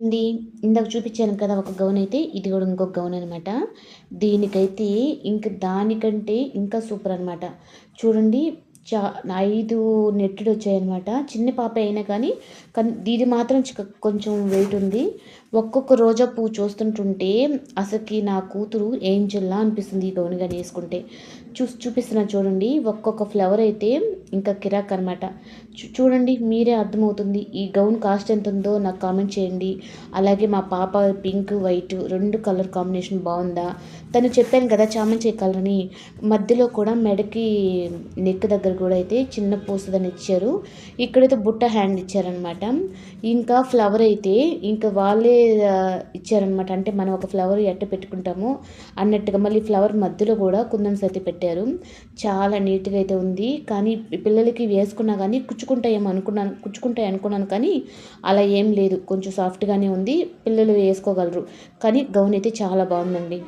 ఇది ఇందాక చూపించాను కదా ఒక గౌన్ అయితే ఇది కూడా ఇంకొక గౌన్ అనమాట దీనికైతే ఇంకా దానికంటే ఇంకా సూపర్ అనమాట చూడండి చా ఐదు నెట్టెడ్ వచ్చాయన్నమాట. చిన్న పాప అయినా కానీ కానీ ఇది మాత్రం కొంచెం వెయిట్ ఉంది. ఒక్కొక్క రోజా పువ్వు చూస్తుంటుంటే అసలుకి నా కూతురు ఏంజల్లా అనిపిస్తుంది ఈ గౌన్ కానీ వేసుకుంటే. చూ చూపిస్తున్నా చూడండి ఒక్కొక్క ఫ్లవర్ అయితే ఇంకా కిరాక్ అనమాట చూడండి మీరే అర్థమవుతుంది ఈ గౌన్ కాస్ట్ ఎంత ఉందో నాకు కామెంట్ చేయండి. అలాగే మా పాప పింక్ వైట్ రెండు కలర్ కాంబినేషన్ బాగుందా? తను చెప్పాను కదా చామంతి కలర్ అని మధ్యలో కూడా మెడకి నెక్ దగ్గర కూడా అయితే చిన్న పూసదని ఇచ్చారు. ఇక్కడైతే బుట్ట హ్యాండ్ ఇచ్చారనమాట ఇంకా ఫ్లవర్ అయితే ఇంకా వాళ్ళే ఇచ్చారనమాట అంటే మనం ఒక ఫ్లవర్ ఎట్ట పెట్టుకుంటాము అన్నట్టుగా మళ్ళీ ఫ్లవర్ మధ్యలో కూడా కుందన్స్ అయితే పెట్టారు. చాలా నీట్గా అయితే ఉంది. కానీ పిల్లలకి వేసుకున్నా కానీ కుచ్చుకుంటాయేమో అనుకున్నాను కుచ్చుకుంటాయి అనుకున్నాను కానీ అలా ఏం లేదు. కొంచెం సాఫ్ట్గానే ఉంది. పిల్లలు వేసుకోగలరు. కానీ గౌన్ అయితే చాలా బాగుందండి.